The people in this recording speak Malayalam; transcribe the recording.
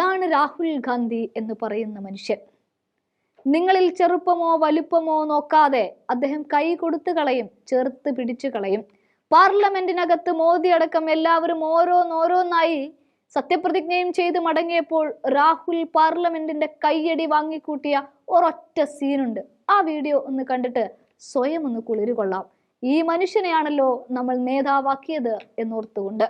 ഇതാണ് രാഹുൽ ഗാന്ധി എന്ന് പറയുന്ന മനുഷ്യൻ. നിങ്ങളിൽ ചെറുപ്പമോ വലുപ്പമോ നോക്കാതെ അദ്ദേഹം കൈ കൊടുത്തു കളയും ചേർത്ത് പിടിച്ചു കളയും. പാർലമെന്റിനകത്ത് മോദി അടക്കം എല്ലാവരും ഓരോന്നോരോന്നായി സത്യപ്രതിജ്ഞയും ചെയ്ത് മടങ്ങിയപ്പോൾ രാഹുൽ പാർലമെന്റിന്റെ കൈയടി വാങ്ങിക്കൂട്ടിയ ഒരൊറ്റ സീനുണ്ട്. ആ വീഡിയോ ഒന്ന് കണ്ടിട്ട് സ്വയം ഒന്ന് കുളിരുകൊള്ളാം. ഈ മനുഷ്യനെയാണല്ലോ നമ്മൾ നേതാവാക്കിയത് എന്നോർത്തുകൊണ്ട്.